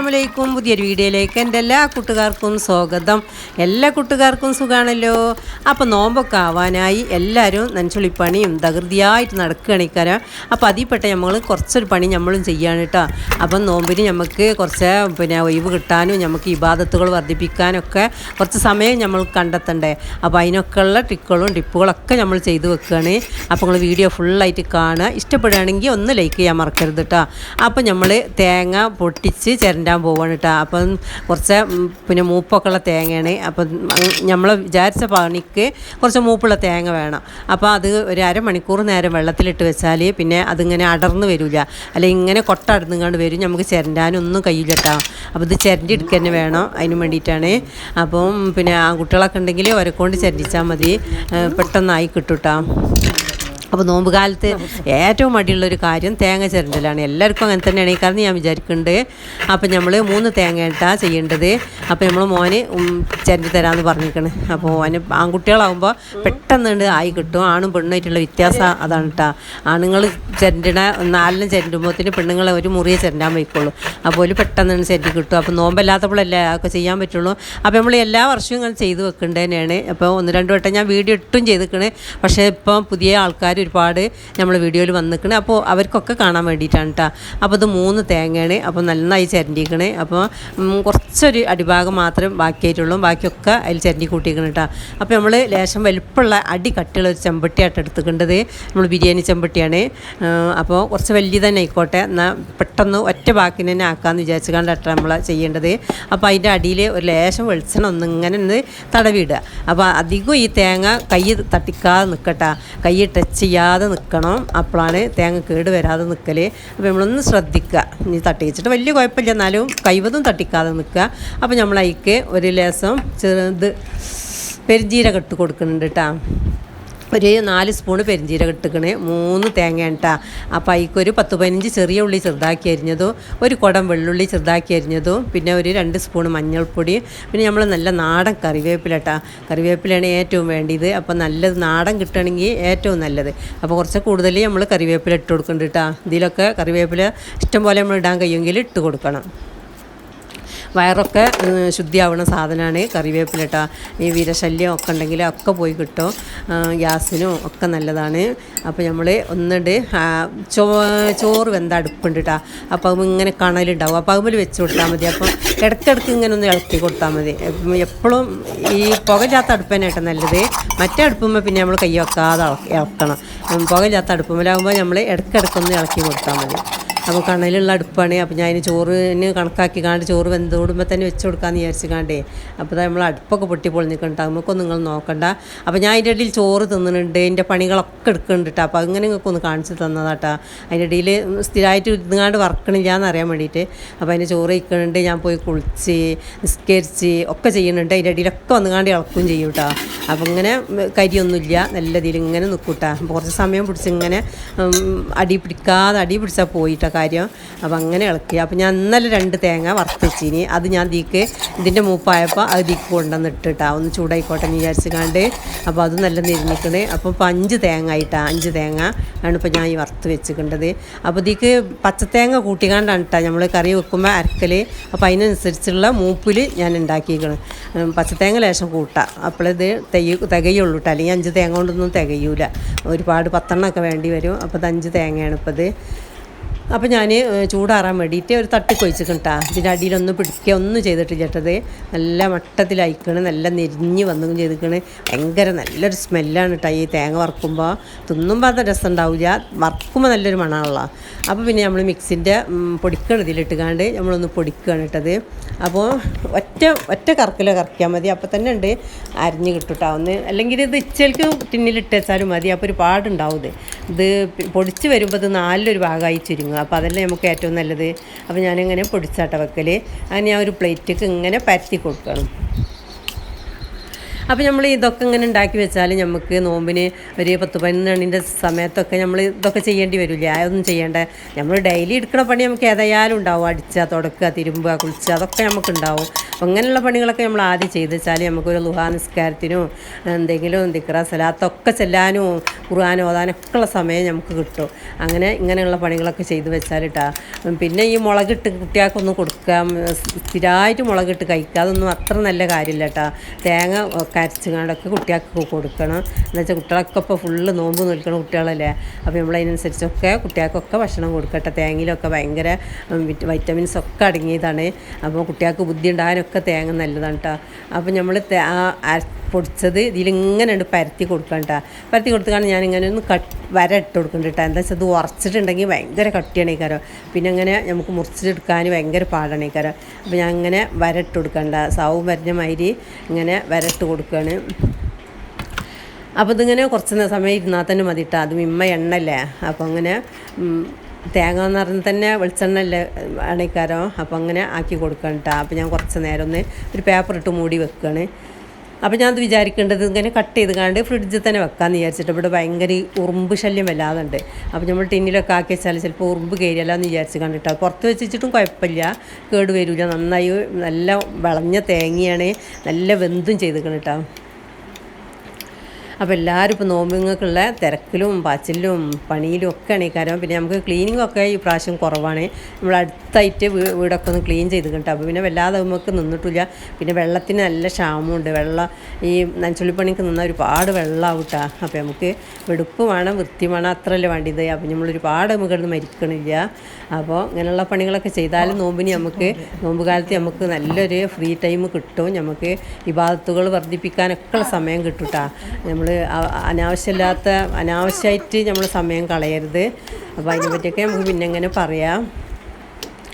അസ്സാമലൈക്കും പുതിയൊരു വീഡിയോയിലേക്ക് എന്റെ എല്ലാ കൂട്ടുകാർക്കും സ്വാഗതം. എല്ലാ കൂട്ടുകാർക്കും സുഖമാണല്ലോ അപ്പോൾ നോമ്പൊക്കെ ആവാനായി എല്ലാവരും നനച്ചുള്ളിപ്പണിയും തകൃതിയായിട്ട് നടക്കുകയാണ് ഇക്കാരം അപ്പോൾ അതിൽപ്പെട്ട നമ്മൾ കുറച്ചൊരു പണി നമ്മളും ചെയ്യാണ് കേട്ടോ. അപ്പം നോമ്പിന് നമുക്ക് കുറച്ച് പിന്നെ ഒഴിവ് കിട്ടാനും നമുക്ക് ഇബാദത്തുകൾ വർദ്ധിപ്പിക്കാനൊക്കെ കുറച്ച് സമയം നമ്മൾ കണ്ടെത്തണ്ടേ. അപ്പോൾ അതിനൊക്കെയുള്ള ട്രിക്കുകളും ടിപ്പുകളൊക്കെ നമ്മൾ ചെയ്തു വെക്കുകയാണ്. അപ്പോൾ നിങ്ങൾ വീഡിയോ ഫുള്ളായിട്ട് കാണുക. ഇഷ്ടപ്പെടുകയാണെങ്കിൽ ഒന്ന് ലൈക്ക് ചെയ്യാൻ മറക്കരുത് കേട്ടോ. അപ്പോൾ നമ്മൾ തേങ്ങ പൊട്ടിച്ച് ചിരണ്ടാൻ പോവാണ് കേട്ടോ അപ്പം കുറച്ച് പിന്നെ മൂപ്പൊക്കെ ഉള്ള തേങ്ങയാണ്. അപ്പം നമ്മൾ വിചാരിച്ച പണിക്ക് കുറച്ച് മൂപ്പുള്ള തേങ്ങ വേണം. അപ്പോൾ അത് ഒരു അരമണിക്കൂർ നേരം വെള്ളത്തിലിട്ട് വെച്ചാൽ പിന്നെ അതിങ്ങനെ അടർന്ന് വരില്ല അല്ലെങ്കിൽ ഇങ്ങനെ കൊട്ട അടർന്നുകൊണ്ട് വരും. നമുക്ക് ചിരണ്ടാനൊന്നും കയ്യില്ല കേട്ടോ അപ്പോൾ ഇത് ചിരണ്ടി എടുക്കുക തന്നെ വേണം അതിന് വേണ്ടിയിട്ടാണ്. അപ്പം പിന്നെ ആ ആൺകുട്ടികളൊക്കെ ഉണ്ടെങ്കിൽ അവരെ കൊണ്ട് ചിരണ്ടിച്ചാൽ മതി പെട്ടെന്നായി കിട്ടും കേട്ടോ അപ്പോൾ നോമ്പ് കാലത്ത് ഏറ്റവും മടിയുള്ളൊരു കാര്യം തേങ്ങ ചിരണ്ടലാണ്. എല്ലാവർക്കും അങ്ങനെ തന്നെയാണ് ഈ കാരണം ഞാൻ വിചാരിക്കുന്നുണ്ട് അപ്പോൾ നമ്മൾ മൂന്ന് തേങ്ങ ഇട്ടാ ചെയ്യേണ്ടത്. അപ്പോൾ നമ്മൾ മോന് ചിരണ്ടി തരാമെന്ന് പറഞ്ഞിരിക്കണേ. അപ്പോൾ മോന് ആൺകുട്ടികളാകുമ്പോൾ പെട്ടെന്ന് ആയി കിട്ടും. ആണും പെണ്ണുമായിട്ടുള്ള വ്യത്യാസം അതാണ് കേട്ടോ ആണുങ്ങൾ ചിരണ്ടിട നാലിനും ചിരണ്ടുമ്പോഴത്തേന് പെണ്ണുങ്ങളെ ഒരു മുറിയെ ചിരണ്ടാൻ വയ്ക്കുള്ളൂ. അപ്പോൾ ഒരു പെട്ടെന്ന് ചിരണ്ടി കിട്ടും. അപ്പോൾ നോമ്പല്ലാത്തപ്പോഴല്ലേ അതൊക്കെ ചെയ്യാൻ പറ്റുള്ളൂ. അപ്പോൾ നമ്മൾ എല്ലാ വർഷവും ഇങ്ങനെ ചെയ്ത് വെക്കേണ്ടതന്നെയാണ് അപ്പോൾ ഒന്ന് രണ്ട് വട്ടം ഞാൻ വീഡിയോ ഇട്ടും ചെയ്തിരിക്കണേ പക്ഷേ ഇപ്പം പുതിയ ആൾക്കാർ ഒരുപാട് നമ്മൾ വീഡിയോയിൽ വന്നിരിക്കണേ അപ്പോൾ അവർക്കൊക്കെ കാണാൻ വേണ്ടിയിട്ടാണ് കേട്ടോ അപ്പോൾ ഇത് മൂന്ന് തേങ്ങയാണ്. അപ്പോൾ നന്നായി ചിരണ്ടിക്കണ്. അപ്പോൾ കുറച്ചൊരു അടിഭാഗം മാത്രം ബാക്കിയായിട്ടുള്ളൂ. ബാക്കിയൊക്കെ അതിൽ ചിരണ്ടി കൂട്ടിക്കണം കേട്ടോ അപ്പോൾ നമ്മൾ ലേശം വലുപ്പമുള്ള അടി കട്ടിയുള്ള ഒരു ചെമ്പട്ടിയായിട്ട് എടുത്തുക്കേണ്ടത്. നമ്മൾ ബിരിയാണി ചെമ്പട്ടിയാണ്. അപ്പോൾ കുറച്ച് വലിയ തന്നെ ആയിക്കോട്ടെ. എന്നാൽ പെട്ടെന്ന് ഒറ്റ ബാക്കിന് തന്നെ ആക്കാമെന്ന് വിചാരിച്ചു കണ്ടിട്ട് നമ്മൾ ചെയ്യേണ്ടത്. അപ്പോൾ അതിന്റെ അടിയിൽ ഒരു ലേശം വെളിച്ചെണ്ണ ഒന്ന് ഇങ്ങനെ ഒന്ന് തടവിടുക. അപ്പോൾ അധികം ഈ തേങ്ങ കൈ തട്ടിക്കാതെ നിൽക്കട്ടെ കൈ ടച്ച് ചെയ്യാതെ നിൽക്കണം അപ്പോഴാണ് തേങ്ങ കേട് വരാതെ നിൽക്കൽ അപ്പോൾ നമ്മളൊന്ന് ശ്രദ്ധിക്കുക. ഇനി തട്ടിച്ചിട്ട് വലിയ കുഴപ്പമില്ല. എന്നാലും കൈവതും തട്ടിക്കാതെ നിൽക്കുക അപ്പോൾ നമ്മളതിക്ക് ഒരു ലേസം ചെറുത് പെരുജീരകം ഇട്ട് കൊടുക്കുന്നുണ്ട് കേട്ടോ ഒരു നാല് സ്പൂണ് പെരിഞ്ചീരകം ഇട്ടുക്കണേ. മൂന്ന് തേങ്ങ കേട്ടാ അപ്പോൾ അതിക്കൊരു പത്ത് പതിനഞ്ച് ചെറിയ ഉള്ളി ചെറുതാക്കി അരിഞ്ഞതും ഒരു കുടം വെള്ളുള്ളി ചെറുതാക്കി അരിഞ്ഞതും പിന്നെ ഒരു രണ്ട് സ്പൂൺ മഞ്ഞൾപ്പൊടി പിന്നെ നമ്മൾ നല്ല നാടൻ കറിവേപ്പില ഇട്ടാ കറിവേപ്പിലയാണ് ഏറ്റവും വേണ്ടിയത്. അപ്പോൾ നല്ലത് നാടൻ കിട്ടണമെങ്കിൽ ഏറ്റവും നല്ലത്. അപ്പോൾ കുറച്ച് കൂടുതൽ നമ്മൾ കറിവേപ്പില ഇട്ട് കൊടുക്കുന്നുണ്ട് കേട്ടോ ഇതിലൊക്കെ കറിവേപ്പില ഇഷ്ടം പോലെ നമ്മൾ ഇടാൻ കഴിയുമെങ്കിൽ ഇട്ട് കൊടുക്കണം. വയറൊക്കെ ശുദ്ധിയാവുന്ന സാധനമാണ്. കറിവേപ്പില കേട്ടോ ഈ വീരശല്യം ഒക്കെ ഉണ്ടെങ്കിൽ ഒക്കെ പോയി കിട്ടും. ഗ്യാസിനും ഒക്കെ നല്ലതാണ്. അപ്പോൾ നമ്മൾ ഒന്നിട്ട് ചോ ചോറ് വെന്ത അടുപ്പുണ്ട് കേട്ടോ അപ്പോൾ അത് ഇങ്ങനെ കണലുണ്ടാവും. അപ്പോൾ അതുപോലെ വെച്ച് കൊടുത്താൽ മതി. അപ്പോൾ ഇടയ്ക്കിടയ്ക്ക് ഇങ്ങനെ ഒന്ന് ഇളക്കി കൊടുത്താൽ മതി. എപ്പോഴും ഈ പുകയില്ലാത്ത അടുപ്പനായിട്ട് നല്ലത്. മറ്റേ അടുപ്പുമ്പോൾ പിന്നെ നമ്മൾ കൈ വെക്കാതെ ഇള- ഇളക്കണം. ഉം, പുകയില്ലാത്ത അടുപ്പുമ്പോഴാകുമ്പോൾ നമ്മൾ ഇടയ്ക്കിടയ്ക്കൊന്ന് ഇളക്കി കൊടുത്താൽ മതി. അപ്പോൾ കണലുള്ള അടുപ്പാണ്. അപ്പോൾ ഞാൻ അതിന് ചോറിന് കണക്കാക്കി കാണ്ട് ചോറ് വെന്ത് കൂടുമ്പോൾ തന്നെ വെച്ച് കൊടുക്കാമെന്ന് വിചാരിച്ച് കാണ്ടേ. അപ്പോൾ നമ്മൾ അടുപ്പൊക്കെ പൊട്ടി നിൽക്കണ്ട നമുക്കൊന്നും നിങ്ങൾ നോക്കണ്ട. അപ്പോൾ ഞാൻ അതിന്റെ ഇടയിൽ ചോറ് തിന്നുന്നുണ്ട് എന്റെ പണികളൊക്കെ എടുക്കുന്നുണ്ട് കേട്ടോ അപ്പോൾ അങ്ങനെ നിങ്ങൾക്ക് ഒന്ന് കാണിച്ച് തന്നതാട്ടാ. അതിന്റെ ഇടയിൽ സ്ഥിരമായിട്ട് ഇരുന്നാണ്ട് വർക്കണില്ല എന്നറിയാൻ വേണ്ടിയിട്ട് അപ്പോൾ അതിന്റെ ചോറ് ഇരിക്കുന്നുണ്ട് ഞാൻ പോയി കുളിച്ച് നിസ്കരിച്ച് ഒക്കെ ചെയ്യുന്നുണ്ട് അതിന്റെ ഇടയിലൊക്കെ വന്നുകാണ്ട് ഇളക്കുകയും ചെയ്യും കേട്ടോ അപ്പോൾ ഇങ്ങനെ കരിയൊന്നുമില്ല നല്ല ഇതിൽ ഇങ്ങനെ നിൽക്കൂട്ടാ കുറച്ച് സമയം പിടിച്ച് ഇങ്ങനെ അടി പിടിക്കാതെ അടി പിടിച്ചാൽ പോയിട്ട കാര്യം. അപ്പം അങ്ങനെ ഇളക്കി. അപ്പം ഞാൻ ഇന്നലെ രണ്ട് തേങ്ങ വറുത്ത് വെച്ചിനി അത് ഞാൻ തീക്ക് ഇതിന്റെ മൂപ്പായപ്പോൾ അത് തീക്ക് കൊണ്ടുവന്ന് ഇട്ടിട്ടാ. ഒന്ന് ചൂടായിക്കോട്ടെ എന്ന് വിചാരിച്ച് കണ്ട് അപ്പോൾ അത് നല്ല നിരന്നിക്കണേ അപ്പോൾ ഇപ്പോൾ അഞ്ച് തേങ്ങ ആയിട്ടാ. അഞ്ച് തേങ്ങ ആണ് ഇപ്പോൾ ഞാൻ ഈ വറുത്ത് വെച്ചിട്ടുണ്ടത് അപ്പോൾ ഇതിക്ക് പച്ചത്തേങ്ങ കൂട്ടിക്കാണ്ടാണ് കേട്ടോ നമ്മൾ കറി വെക്കുമ്പോൾ അരക്കൽ അപ്പോൾ അതിനനുസരിച്ചുള്ള മൂപ്പിൽ ഞാൻ ഉണ്ടാക്കിയിരിക്കണം പച്ചത്തേങ്ങ ലേശം കൂട്ടാം. അപ്പോളിത് തെയ്യ തികയുള്ളൂ കേട്ടോ അല്ലെങ്കിൽ അഞ്ച് തേങ്ങ കൊണ്ടൊന്നും തികയൂല. ഒരുപാട് പത്തെണ്ണമൊക്കെ വേണ്ടി വരും. അപ്പോൾ ഇത് അഞ്ച് തേങ്ങയാണ് ഇപ്പോൾ ഇത് അപ്പോൾ ഞാൻ ചൂടാറാൻ വേണ്ടിയിട്ട് ഒരു തട്ടി കൊഴിച്ചിട്ടാ ഇതിന്റെ അടിയിലൊന്നും പിടിക്കുക ഒന്നും ചെയ്തിട്ടില്ല ചേട്ടത്. നല്ല മട്ടത്തിലയക്കണ് നല്ല നെരിഞ്ഞ് വന്നും ചെയ്തിക്കണ്. ഭയങ്കര നല്ലൊരു സ്മെല്ലാണ് കേട്ടോ ഈ തേങ്ങ വറുക്കുമ്പോൾ തിന്നുമ്പോൾ അത് രസം ഉണ്ടാവില്ല വറുക്കുമ്പോൾ നല്ലൊരു മണമുള്ള അപ്പോൾ പിന്നെ നമ്മൾ മിക്സിന്റെ പൊടിക്കണം ഇതിലിട്ടുകാണ്ട് നമ്മളൊന്ന് പൊടിക്കുകയാണ് ഇട്ടത്. അപ്പോൾ ഒറ്റ ഒറ്റ കറക്കിലോ കറക്കിയാൽ മതി. അപ്പോൾ തന്നെ ഉണ്ട് അരിഞ്ഞ് കിട്ടും ഒന്ന് അല്ലെങ്കിൽ ഇത് ഇച്ചൽക്ക് ടിന്നിലിട്ട് വെച്ചാലും മതി. അപ്പോൾ ഒരു പാടുണ്ടാവും ഇത്. ഇത് പൊടിച്ച് വരുമ്പോൾ ഇത് നാലിലൊരു ഭാഗമായി ചുരുങ്ങും. അപ്പോൾ അതല്ലേ നമുക്ക് ഏറ്റവും നല്ലത്. അപ്പോൾ ഞാനിങ്ങനെ പൊടിച്ചാട്ട വെക്കൽ അങ്ങനെ ആ ഒരു പ്ലേറ്റൊക്കെ ഇങ്ങനെ പരത്തി കൊടുക്കണം. അപ്പോൾ നമ്മൾ ഇതൊക്കെ ഇങ്ങനെ ഉണ്ടാക്കി വെച്ചാൽ നമുക്ക് നോമ്പിന് ഒരു പത്ത് പതിനൊന്ന് മണിന്റെ സമയത്തൊക്കെ നമ്മൾ ഇതൊക്കെ ചെയ്യേണ്ടി വരില്ല? അതൊന്നും ചെയ്യേണ്ട. നമ്മൾ ഡെയിലി എടുക്കുന്ന പണി നമുക്ക് ഏതായാലും ഉണ്ടാവും. അടിക്കുക തുടക്കുക തിരുമ്പുക കുളിക്കുക അതൊക്കെ നമുക്ക് ഉണ്ടാവും. അങ്ങനെയുള്ള പണികളൊക്കെ നമ്മൾ ആദ്യം ചെയ്ത് വെച്ചാൽ നമുക്കൊരു ലുഹാ നിസ്കാരത്തിനും എന്തെങ്കിലും ദിക്ര സലാത്തൊക്കെ ചെല്ലാനും ഖുർആൻ ഓതാനൊക്കെ ഉള്ള സമയം നമുക്ക് കിട്ടും. അങ്ങനെ ഇങ്ങനെയുള്ള പണികളൊക്കെ ചെയ്ത് വെച്ചാൽ കേട്ടാ പിന്നെ ഈ മുളകിട്ട് കുട്ടികൾക്കൊന്നും കൊടുക്കാം. സ്ഥിരമായിട്ട് മുളകിട്ട് കഴിക്കുക അതൊന്നും അത്ര നല്ല കാര്യമില്ല കേട്ടോ തേങ്ങ ഒക്കെ അരച്ചുകൊണ്ടൊക്കെ കുട്ടികൾക്ക് കൊടുക്കണം. എന്ന് വെച്ചാൽ കുട്ടികളൊക്കെ ഇപ്പോൾ ഫുള്ള് നോമ്പ് നിൽക്കണം കുട്ടികളല്ലേ? അപ്പോൾ നമ്മൾ നമ്മളതിനനുസരിച്ചൊക്കെ കുട്ടികൾക്കൊക്കെ ഭക്ഷണം കൊടുക്കട്ടെ. തേങ്ങയിലൊക്കെ ഭയങ്കര വൈറ്റമിൻസ് ഒക്കെ അടങ്ങിയതാണ്. അപ്പോൾ കുട്ടികൾക്ക് ബുദ്ധി ഉണ്ടാകാനൊക്കെ തേങ്ങ നല്ലതാണ് കേട്ടോ അപ്പോൾ നമ്മൾ പൊടിച്ചത് ഇതിലിങ്ങനെ ഉണ്ട് പരത്തി കൊടുക്കണം കേട്ടോ പരത്തി കൊടുത്തുകൊണ്ട് ഞാനിങ്ങനെ ഒന്ന് കട്ട് വര ഇട്ട് കൊടുക്കുന്നുണ്ട് കേട്ടോ എന്താ വെച്ചാൽ ഇത് ഉറച്ചിട്ടുണ്ടെങ്കിൽ ഭയങ്കര കട്ടിയാണ് ഈ കരം. പിന്നെ അങ്ങനെ നമുക്ക് മുറിച്ചിട്ടെടുക്കാൻ ഭയങ്കര പാടാണ് ഈ കരം. അപ്പോൾ ഞാൻ അങ്ങനെ വര ഇട്ട് കൊടുക്കണ്ട. സാവും വരഞ്ഞ മാതിരി ഇങ്ങനെ വര ഇട്ട് കൊടുക്കുകയാണ് അപ്പോൾ ഇതിങ്ങനെ കുറച്ച് സമയം ഇരുന്നാൽ തന്നെ മതി കേട്ടോ അതും ഇമ്മ എണ്ണല്ലേ. അപ്പോൾ അങ്ങനെ തേങ്ങ എന്ന് പറഞ്ഞാൽ തന്നെ വെളിച്ചെണ്ണല്ലേ അണയ്ക്കാരോ അപ്പോൾ അങ്ങനെ ആക്കി കൊടുക്കണം കേട്ടോ അപ്പോൾ ഞാൻ കുറച്ച് നേരം ഒന്ന് ഒരു പേപ്പർ ഇട്ട് മൂടി വെക്കുകയാണ് അപ്പോൾ ഞാനത് വിചാരിക്കേണ്ടത് ഇങ്ങനെ കട്ട് ചെയ്ത് കാണ്ട് ഫ്രിഡ്ജിൽ തന്നെ വെക്കാമെന്ന് വിചാരിച്ചിട്ട് ഇവിടെ ഭയങ്കര ഉറുമ്പ് ശല്യം വല്ലാതുണ്ട്. അപ്പോൾ നമ്മൾ ടിന്നിലൊക്കെ ആക്കി വെച്ചാൽ ചിലപ്പോൾ ഉറുമ്പ് കയറിയല്ല എന്ന് വിചാരിച്ച് കണ്ടിട്ട് പുറത്ത് വെച്ചിട്ടും കുഴപ്പമില്ല. കേട് വരില്ല നന്നായി നല്ല വിളഞ്ഞ തേങ്ങയാണ് നല്ല വെന്തും ചെയ്ത് കേട്ടോ അപ്പോൾ എല്ലാവരും ഇപ്പോൾ നോമ്പുങ്ങൾക്കുള്ള തിരക്കിലും പാച്ചിലും പണിയിലും ഒക്കെ ആണ് ഈ കാര്യം. പിന്നെ നമുക്ക് ക്ലീനിങ് ഒക്കെ ഈ പ്രാവശ്യം കുറവാണ്. നമ്മൾ അടുത്തായിട്ട് വീടൊക്കെ ഒന്ന് ക്ലീൻ ചെയ്ത് കിട്ടും അപ്പോൾ പിന്നെ വല്ലാതെ നമുക്ക് നിന്നിട്ടില്ല. പിന്നെ വെള്ളത്തിന് നല്ല ക്ഷാമമുണ്ട്. വെള്ളം ഈ നനച്ചുള്ളിപ്പണിക്ക് നിന്നാൽ ഒരുപാട് വെള്ളം കേട്ടോ അപ്പോൾ നമുക്ക് വെടുപ്പ് വേണം വൃത്തി വേണം അത്രയല്ലേ വേണ്ടിയത്. അപ്പോൾ നമ്മൾ ഒരുപാട് നമുക്ക് കിടന്ന് മരിക്കണില്ല. അപ്പോൾ ഇങ്ങനെയുള്ള പണികളൊക്കെ ചെയ്താലും നോമ്പിന് നമുക്ക് നോമ്പ് കാലത്ത് നമുക്ക് നല്ലൊരു ഫ്രീ ടൈം കിട്ടും. നമുക്ക് ഇബാദത്തുകൾ വർദ്ധിപ്പിക്കാനൊക്കെ സമയം കിട്ടും കേട്ടോ നമ്മൾ അനാവശ്യമില്ലാത്ത അനാവശ്യമായിട്ട് നമ്മൾ സമയം കളയരുത്. അപ്പോൾ അതിനെ പറ്റിയൊക്കെ നമുക്ക് പിന്നെ പറയാം.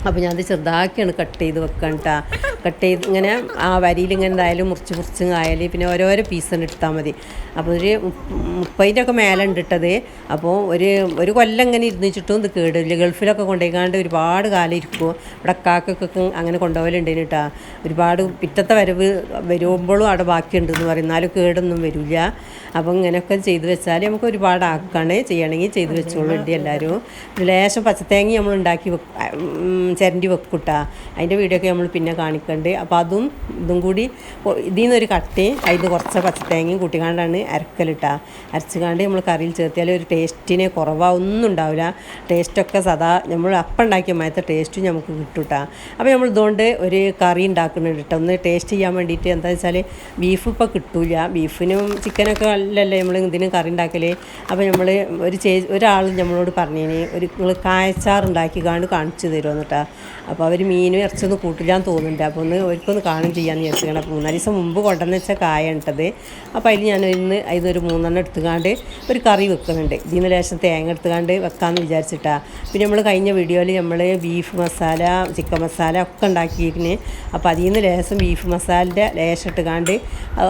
അപ്പോൾ ഞാനത് ചെറുതാക്കിയാണ് കട്ട് ചെയ്ത് വെക്കാൻ കേട്ടോ കട്ട് ചെയ്ത് ഇങ്ങനെ ആ വരിയിൽ ഇങ്ങനെ എന്തായാലും മുറിച്ച് മുറിച്ച് ആയാൽ പിന്നെ ഓരോരോ പീസ് എടുത്താൽ മതി. അപ്പോൾ ഒരു മുപ്പ- മുപ്പതിന്റെ ഒക്കെ മേലെ ഉണ്ട് ഇട്ടത്. അപ്പോൾ ഒരു ഒരു കൊല്ലം ഇങ്ങനെ ഇരുന്നിച്ചിട്ടും ഇത് കേടില്ല ഗൾഫിലൊക്കെ കൊണ്ടുപോയിക്കാണ്ട് ഒരുപാട് കാലം ഇരിക്കും. ഇവിടെ കാക്കൊക്കെ അങ്ങനെ കൊണ്ടുപോകലുണ്ടേന് കേട്ടോ ഒരുപാട് പിറ്റത്തെ വരവ് വരുമ്പോഴും അവിടെ ബാക്കിയുണ്ട് എന്ന് പറയും. എന്നാലും കേടൊന്നും വരില്ല. അപ്പോൾ ഇങ്ങനെയൊക്കെ ചെയ്ത് വെച്ചാൽ നമുക്ക് ഒരുപാട് ആക്കാണ് ചെയ്യണമെങ്കിൽ ചെയ്ത് വെച്ചോളൂ ഉണ്ട് എല്ലാവരും ലേശം പച്ചത്തേങ്ങ നമ്മൾ ഉണ്ടാക്കി വെക്കും ചിരണ്ടി വെക്കൂട്ടാ അതിന്റെ വീഡിയോ ഒക്കെ നമ്മൾ പിന്നെ കാണിക്കണ്ട് അപ്പോൾ അതും ഇതും കൂടി ഇതിൽ നിന്നൊരു കട്ടി അതിന് കുറച്ച് പച്ചത്തേങ്ങയും കൂട്ടിക്കാണ്ടാണ് അരക്കലിട്ടാ. അരച്ചുകാണ്ട് നമ്മൾ കറിയിൽ ചേർത്തിയാൽ ഒരു ടേസ്റ്റിനെ കുറവൊന്നും ഉണ്ടാവില്ല. ടേസ്റ്റൊക്കെ സദാ നമ്മൾ അപ്പം ഉണ്ടാക്കിയ മായത്തെ ടേസ്റ്റ് നമുക്ക് കിട്ടൂട്ടാ. അപ്പോൾ നമ്മൾ ഇതുകൊണ്ട് ഒരു കറി ഉണ്ടാക്കുന്നുണ്ട് കേട്ടോ. ഒന്ന് ടേസ്റ്റ് ചെയ്യാൻ വേണ്ടിയിട്ട് എന്താ വെച്ചാൽ ബീഫ് ഇപ്പോൾ കിട്ടൂല. ബീഫിനും ചിക്കനൊക്കെ അല്ലല്ലേ നമ്മൾ ഇതിന് കറി ഉണ്ടാക്കൽ അപ്പോൾ നമ്മൾ ഒരു ചേ ഒരാൾ നമ്മളോട് പറഞ്ഞതിന് ഒരു നിങ്ങൾ കായച്ചാർ ഉണ്ടാക്കി കാണ്ട് കാണിച്ചു തരുമെന്നിട്ടാ അപ്പോൾ അവർ മീനും ഇറച്ചൊന്നും കൂട്ടില്ലാന്ന് തോന്നുന്നുണ്ട്. അപ്പോൾ ഒന്ന് ഒരിക്കൊന്ന് കാണും ചെയ്യാമെന്ന് വിചാരിച്ചാണ് അപ്പോൾ മൂന്നാൽ ദിവസം മുമ്പ് കൊണ്ടുവന്ന് വെച്ച കായ അപ്പോൾ അതിൽ ഞാൻ ഇന്ന് അതിനൊരു മൂന്നെണ്ണം എടുത്തുകാണ്ട് ഒരു കറി വെക്കുന്നുണ്ട്. ഇതിന് ലേശം തേങ്ങ എടുത്തുകാണ്ട് വെക്കാമെന്ന് വിചാരിച്ചിട്ടാണ് പിന്നെ നമ്മൾ കഴിഞ്ഞ വീഡിയോയിൽ നമ്മൾ ബീഫ് മസാല ചിക്കൻ മസാല ഒക്കെ ഉണ്ടാക്കിയിരുന്നു അപ്പോൾ അതിൽ നിന്ന് ലേശം ബീഫ് മസാലന്റെ ലേശം ഇട്ടുകാണ്ട്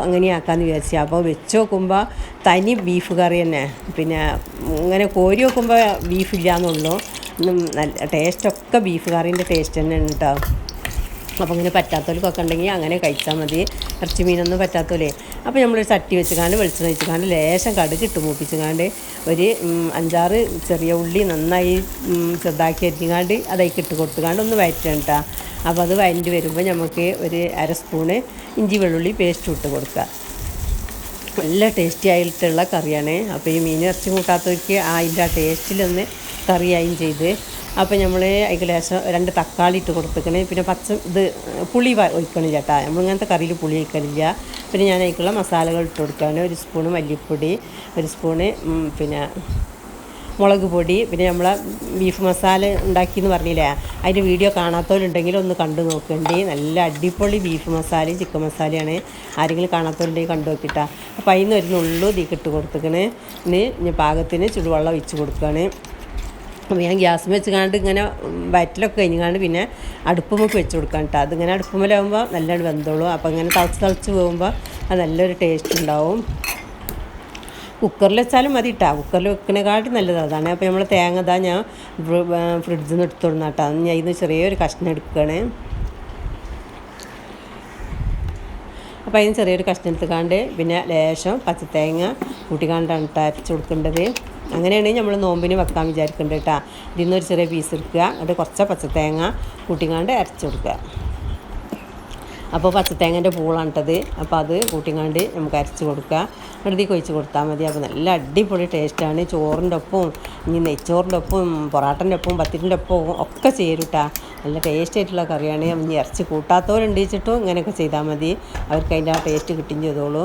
അങ്ങനെയാക്കാമെന്ന് വിചാരിച്ചു. അപ്പോൾ വെച്ച് നോക്കുമ്പോൾ തനി ബീഫ് കറി തന്നെ. പിന്നെ ഇങ്ങനെ കോരി വെക്കുമ്പോൾ ബീഫ് നല്ല ടേസ്റ്റൊക്കെ ബീഫ് കറീന്റെ ടേസ്റ്റ് തന്നെയാണ് കേട്ടോ അപ്പോൾ ഇങ്ങനെ പറ്റാത്തവർക്കൊക്കെ ഉണ്ടെങ്കിൽ അങ്ങനെ കഴിച്ചാൽ മതി. ഇറച്ചി മീനൊന്നും പറ്റാത്തവരെ. അപ്പോൾ നമ്മൾ ചട്ടി വെച്ചുകാണ്ട് വെളിച്ചെണ്ണ വെച്ചുകാണ്ട് ലേശം കടുക് ഇട്ട് മൂപ്പിച്ചുകാണ്ട് ഒരു അഞ്ചാറ് ചെറിയ ഉള്ളി നന്നായി ചെറുതാക്കി അരിഞ്ഞുകാണ്ട് അതേക്ക് ഇട്ട് കൊടുത്തുകാണ്ട് ഒന്ന് വയറ്റണം കേട്ടോ അപ്പോൾ അത് വയറ്റി വരുമ്പോൾ നമുക്ക് ഒരു അര സ്പൂണ് ഇഞ്ചി വെള്ളുള്ളി പേസ്റ്റ് ഇട്ട് കൊടുക്കുക നല്ല ടേസ്റ്റി ആയിട്ടുള്ള കറിയാണ്. അപ്പോൾ ഈ മീൻ ഇറച്ചി കൂട്ടാത്തവർക്ക് അതിന്റെ ആ ടേസ്റ്റിലൊന്ന് കറിയായും ചെയ്ത് അപ്പോൾ നമ്മൾ അതിൽ ലേശം രണ്ട് തക്കാളി ഇട്ട് കൊടുത്തേക്കണേ. പിന്നെ പച്ച ഇത് പുളി ഒഴിക്കണം ഒഴിക്കണില്ല ചേട്ടാ നമ്മളിങ്ങനത്തെ കറിയിൽ പുളി ഒഴിക്കലില്ല. പിന്നെ ഞാൻ അതിലേക്കുള്ള മസാലകൾ ഇട്ട് കൊടുക്കുകയാണ് ഒരു സ്പൂണ് മല്ലിപ്പൊടി ഒരു സ്പൂണ് പിന്നെ മുളക് പൊടി പിന്നെ നമ്മളെ ബീഫ് മസാല ഉണ്ടാക്കിയെന്ന് പറഞ്ഞില്ലേ? അതിന്റെ വീഡിയോ കാണാത്തവരുണ്ടെങ്കിൽ ഒന്ന് കണ്ടു നോക്കണ്ടേ. നല്ല അടിപൊളി ബീഫ് മസാലയും ചിക്കൻ മസാലയാണ്. ആരെങ്കിലും കാണാത്തവരുണ്ടെങ്കിൽ കണ്ടു നോക്കിട്ടാ. അപ്പോൾ അതിൽ നിന്ന് ഒരു നുള്ളു തീക്കിട്ട് കൊടുത്തേക്കണേ. ഇനി പാകത്തിന് ചുടുവെള്ളം ഒഴിച്ച് കൊടുക്കുകയാണ് അപ്പോൾ ഞാൻ ഗ്യാസ് വെച്ച് കാണ്ട് ഇങ്ങനെ വയറ്റിലൊക്കെ കഴിഞ്ഞാണ്ട് പിന്നെ അടുപ്പുമൊക്കെ വെച്ച് കൊടുക്കാൻ കേട്ടോ അതിങ്ങനെ അടുപ്പുമ്മലാകുമ്പോൾ നല്ലോണം വെന്തോളും. അപ്പോൾ ഇങ്ങനെ തളച്ച് തളച്ച് പോകുമ്പോൾ അത് നല്ലൊരു ടേസ്റ്റ് ഉണ്ടാവും. കുക്കറിൽ വെച്ചാലും മതി കേട്ടോ കുക്കറിൽ വെക്കണേക്കാട്ടി നല്ലത് അതാണ്. അപ്പോൾ നമ്മൾ തേങ്ങ ഇതാ ഞാൻ ഫ്രിഡ്ജിൽ നിന്ന് എടുത്തോടുന്ന കേട്ടോ ഞാൻ ഇന്ന് ചെറിയൊരു കഷ്ണം എടുക്കുകയാണ് അപ്പോൾ അതിന് ചെറിയൊരു കഷ്ണം എടുത്തുകാണ്ട് പിന്നെ ലേശം പച്ചത്തേങ്ങ കൂട്ടിക്കാണ്ടാണ് കേട്ടോ അരച്ച് കൊടുക്കേണ്ടത്. അങ്ങനെയാണ് നമ്മൾ നോമ്പിന് വെക്കാൻ വിചാരിക്കേണ്ടത് കേട്ടോ. ഇതിൽ നിന്നൊരു ചെറിയ പീസ് എടുക്കുക. എന്നിട്ട് കുറച്ച് പച്ചത്തേങ്ങ കൂട്ടിങ്ങാണ്ട് അരച്ച് കൊടുക്കുക. അപ്പോൾ പച്ചത്തേങ്ങന്റെ പൂളാണ് ഇട്ടത് അപ്പോൾ അത് കൂട്ടിങ്ങാണ്ട് നമുക്ക് അരച്ച് കൊടുക്കുക. വെറുതെ കൊഴിച്ച് കൊടുത്താൽ മതി. അപ്പോൾ നല്ല അടിപൊളി ടേസ്റ്റാണ്. ചോറിന്റെ ഒപ്പവും ഇനി നെയ്ച്ചോറിന്റെ ഒപ്പവും പൊറാട്ടന്റെ ഒപ്പവും പത്തിരിന്റെ ഒപ്പവും ഒക്കെ ചേരുട്ടാ നല്ല ടേസ്റ്റ് ആയിട്ടുള്ള കറിയാണ്. ഇനി ഇറച്ചി കൂട്ടാത്തവരുണ്ടെച്ചിട്ടും ഇങ്ങനെയൊക്കെ ചെയ്താൽ മതി. അവർക്ക് അതിന്റെ ആ ടേസ്റ്റ് കിട്ടുകയും ചെയ്തോളൂ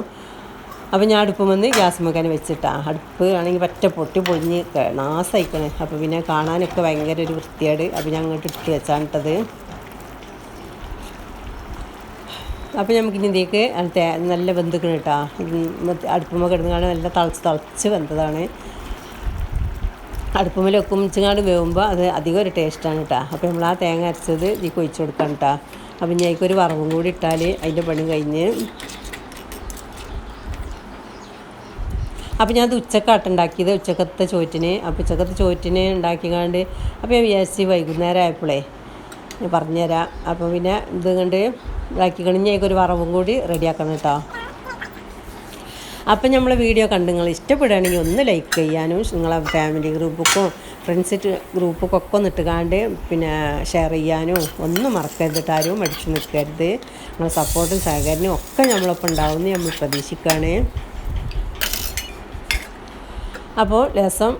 അപ്പോൾ ഞാൻ അടുപ്പം വന്ന് ഗ്യാസ് മുഖേന വെച്ചിട്ടാ. അടുപ്പ് ആണെങ്കിൽ പറ്റ പൊട്ടി പൊളിഞ്ഞ് നാസായിക്കണ്. അപ്പോൾ പിന്നെ കാണാനൊക്കെ ഭയങ്കര ഒരു വൃത്തിയേട് അപ്പോൾ ഞാൻ അങ്ങോട്ട് ഇട്ട് വെച്ചാണിട്ടത്. അപ്പോൾ നമുക്ക് ഇനി നല്ല വെന്തുക്കണം കേട്ടോ അടുപ്പുമ്മ കിടന്നുകാണ്ട് നല്ല തിളച്ച് തിളച്ച് വെന്തതാണ്. അടുപ്പുമ്മൽ വെക്കുമ്പോഴാണ്ട് വേവുമ്പോൾ അത് അധികം ഒരു ടേസ്റ്റാണ് കേട്ടോ അപ്പോൾ നമ്മൾ ആ തേങ്ങ അരച്ചത് ഇതിൽ കൊഴിച്ചു കൊടുക്കണം കേട്ടോ അപ്പം അതിലേക്ക് ഒരു വറവും കൂടി ഇട്ടാൽ അതിന്റെ പണി കഴിഞ്ഞ് അപ്പോൾ ഞാനത് ഉച്ചക്കാട്ട് ഉണ്ടാക്കിയത്. ഉച്ചക്കത്തെ ചോറ്റിന്. അപ്പോൾ ഉച്ചക്കത്തെ ചോറ്റിന് ഉണ്ടാക്കിക്കാണ്ട് അപ്പോൾ ഞാൻ വിചാരിച്ച് വൈകുന്നേരം ആയപ്പോഴേ ഞാൻ പറഞ്ഞുതരാം. അപ്പോൾ പിന്നെ ഇത് കണ്ട് ഇതാക്കി കഴിഞ്ഞ് ഒരു വറവും കൂടി റെഡിയാക്കണം കേട്ടോ അപ്പം നമ്മൾ വീഡിയോ കണ്ട് നിങ്ങൾ ഇഷ്ടപ്പെടുകയാണെങ്കിൽ ഒന്ന് ലൈക്ക് ചെയ്യാനും നിങ്ങളെ ഫാമിലി ഗ്രൂപ്പുക്കും ഫ്രണ്ട്സ് ഗ്രൂപ്പൊക്കെ ഒക്കെ ഒന്ന് ഇട്ടുകാണ്ട് പിന്നെ ഷെയർ ചെയ്യാനും ഒന്നും മറക്കരുത് ആരും മടിച്ചു നിൽക്കരുത്. നിങ്ങളെ സപ്പോർട്ടും സഹകരണവും ഒക്കെ നമ്മളൊപ്പം ഉണ്ടാവുമെന്ന് നമ്മൾ പ്രതീക്ഷിക്കുകയാണ്. അപ്പോൾ രസം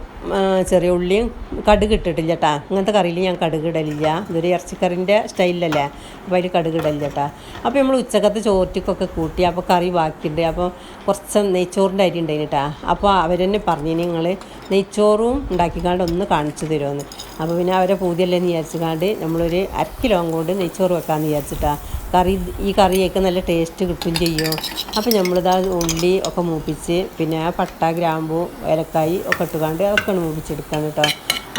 ചെറിയ ഉള്ളിയും കടുക് ഇട്ടിട്ടില്ല കേട്ടാ കറിയിൽ ഞാൻ കടുക് ഇടലില്ല. ഇതൊരു ഇറച്ചിക്കറിന്റെ സ്റ്റൈലല്ലേ? അപ്പോൾ അതിൽ കടുക് ഇടലില്ല അപ്പോൾ നമ്മൾ ഉച്ചക്കത്തെ ചോറ്റിക്കൊക്കെ കൂട്ടി അപ്പോൾ കറി ബാക്കിയുണ്ട്. അപ്പോൾ കുറച്ച് നെയ്ച്ചോറിന്റെ അരി ഉണ്ടായിന് കേട്ടാ അപ്പോൾ അവരെന്നെ പറഞ്ഞു നിങ്ങൾ നെയ്ച്ചോറും ഉണ്ടാക്കിക്കാണ്ട് ഒന്ന് കാണിച്ചു തരുമെന്ന് അപ്പോൾ പിന്നെ അവരെ പൂതിയല്ലേ എന്ന് വിചാരിച്ചുകാണ്ട് നമ്മളൊരു അര കൊണ്ട് നെയ്ച്ചോറ് വെക്കാമെന്ന് വിചാരിച്ചിട്ടാ കറി ഈ കറിയൊക്കെ നല്ല ടേസ്റ്റ് കിട്ടും ചെയ്യും. അപ്പോൾ നമ്മളിതാ ഉള്ളി ഒക്കെ മൂപ്പിച്ച് പിന്നെ ആ പട്ട ഗ്രാമ്പു ഏലക്കായി ഒക്കെ ഇട്ടുകാണ്ട് അതൊക്കെ മൂപ്പിച്ചെടുക്കാൻ കേട്ടോ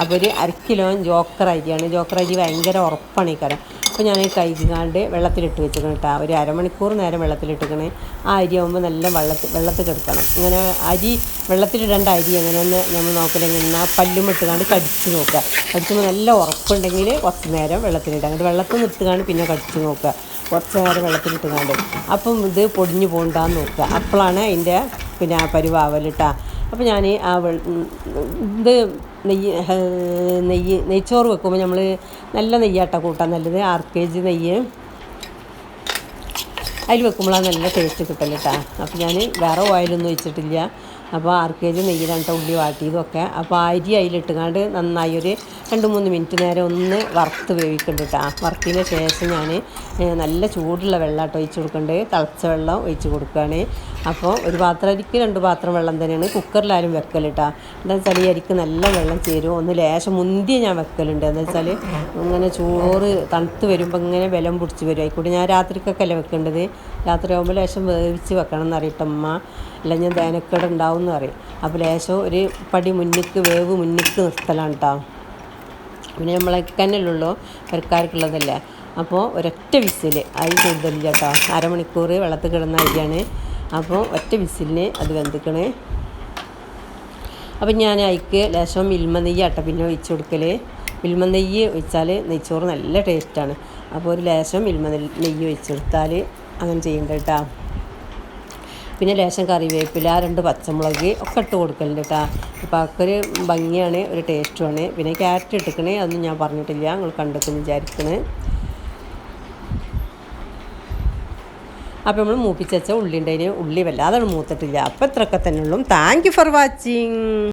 അപ്പോൾ ഒരു അര കിലോ ജോക്കർ അരിയാണ്. ജോക്കർ അരി ഭയങ്കര ഉറപ്പാണ് ഈ കറി. അപ്പോൾ ഞാൻ കൈകാണ്ട് വെള്ളത്തിലിട്ട് വെച്ചിരിക്കണം കേട്ടോ ഒരു അരമണിക്കൂർ നേരം വെള്ളത്തിലിട്ടിക്കണേ ആ അരി ആകുമ്പോൾ നല്ല വെള്ളത്തിൽ വെള്ളത്തിൽ കിടക്കണം. ഇങ്ങനെ അരി വെള്ളത്തിലിടേണ്ട അരി എങ്ങനെയെന്ന് നമ്മൾ നോക്കലെങ്ങനെ പല്ലും ഇട്ടുകാണ്ട് കടിച്ച് നോക്കുക കടിച്ചുമ്പോൾ നല്ല ഉറപ്പുണ്ടെങ്കിൽ കുറച്ച് നേരം വെള്ളത്തിലിടുക. അങ്ങോട്ട് വെള്ളത്തിൽ നിർത്തുകാണ്ട് പിന്നെ കടിച്ച് നോക്കുക കുറച്ച് നേരം വെള്ളത്തിലിട്ടുകാണ്ട് അപ്പം ഇത് പൊടിഞ്ഞു പോകണ്ടെന്ന് നോക്കുക അപ്പോഴാണ് അതിന്റെ പിന്നെ പരിവാവലിട്ടാ അപ്പോൾ ഞാൻ ആ ഇത് നെയ്യ് നെയ്യ് നെയ്ച്ചോറ് വെക്കുമ്പോൾ നമ്മൾ നല്ല നെയ്യാട്ട കൂട്ടാൻ നല്ലത്. ആറ് കെ ജി നെയ്യ്. അതിൽ വെക്കുമ്പോഴാണ് നല്ല ടേസ്റ്റ് കിട്ടൽ കേട്ടോ അപ്പോൾ ഞാൻ വേറെ ഓയിലൊന്നും ഒഴിച്ചിട്ടില്ല. അപ്പോൾ ആറ് കെ ജി നെയ്യ് കേട്ടോ ഉള്ളി വാട്ടിയതൊക്കെ അപ്പോൾ അരി അതിലിട്ടുകൊണ്ട് നന്നായി ഒരു രണ്ട് മൂന്ന് മിനിറ്റ് നേരം ഒന്ന് വറുത്ത് വേവിക്കുന്നുണ്ട് കേട്ടോ വറുത്തതിന് ശേഷം ഞാൻ നല്ല ചൂടുള്ള വെള്ളം കേട്ടോ ഒഴിച്ച് കൊടുക്കേണ്ടത് തിളച്ച വെള്ളം ഒഴിച്ച് കൊടുക്കുകയാണ് അപ്പോൾ ഒരു പാത്രം അരിക്ക് രണ്ട് പാത്രം വെള്ളം തന്നെയാണ്. കുക്കറിലാരും വെക്കലിട്ടാ എന്താ വെച്ചാൽ ഈ അരിക്ക് നല്ല വെള്ളം ചേരും. ഒന്ന് ലേശം മുന്തിയ ഞാൻ വെക്കലുണ്ട്. എന്താ വെച്ചാൽ ഇങ്ങനെ ചോറ് തണുത്ത് വരുമ്പോൾ ഇങ്ങനെ ബലം പിടിച്ച് വരും. ആയിക്കോട്ടെ ഞാൻ രാത്രിക്കൊക്കെ അല്ലേ വെക്കേണ്ടത്? രാത്രി ആകുമ്പോൾ ലേശം വേവിച്ച് വെക്കണം എന്നറിയട്ടെ അമ്മ അല്ല ഞാൻ ദേനക്കേട് ഉണ്ടാവും എന്ന് പറയും. അപ്പോൾ ലേശം ഒരു പടി മുന്നിക്ക് വേവ് മുന്നിക്ക് നിർത്തലാണ് കേട്ടോ പിന്നെ നമ്മളെ തന്നെയുള്ളൂ പെരക്കാർക്കുള്ളതല്ലേ. അപ്പോൾ ഒരൊറ്റ വിസിൽ അരി കൂടുതലില്ല കേട്ടോ അരമണിക്കൂർ വെള്ളത്തിൽ കിടന്ന അരിയാണ്. അപ്പോൾ ഒറ്റ വിസിലിന് അത് വെന്തിക്കണേ. അപ്പം ഞാൻ അതിക്ക് ലേശം മിൽമ നെയ്യ് ആട്ടോ പിന്നെ ഒഴിച്ച് കൊടുക്കൽ മിൽമ നെയ്യ് ഒഴിച്ചാൽ നെയ്ച്ചോറ് നല്ല ടേസ്റ്റാണ്. അപ്പോൾ ഒരു ലേശം മിൽമ നെയ്യ് ഒഴിച്ചെടുത്താൽ അങ്ങനെ ചെയ്യേണ്ട കേട്ടോ പിന്നെ ലേശം കറിവേപ്പില രണ്ട് പച്ചമുളക് ഒക്കെ ഇട്ട് കൊടുക്കലുണ്ട് കേട്ടോ അപ്പോൾ അതൊക്കെ ഒരു ഭംഗിയാണ് ഒരു ടേസ്റ്റുമാണ്. പിന്നെ ക്യാരറ്റ് എടുക്കണേ അതൊന്നും ഞാൻ പറഞ്ഞിട്ടില്ല. നിങ്ങൾ കണ്ടെത്തും വിചാരിക്കണേ. അപ്പോൾ നമ്മൾ മൂപ്പിച്ച ഉള്ളി ഉണ്ടതിന് ഉള്ളി വല്ലാതെ മൂത്തിട്ടില്ല. അപ്പോൾ ഇത്രയൊക്കെ തന്നെ ഉള്ളൂ. Thank you for watching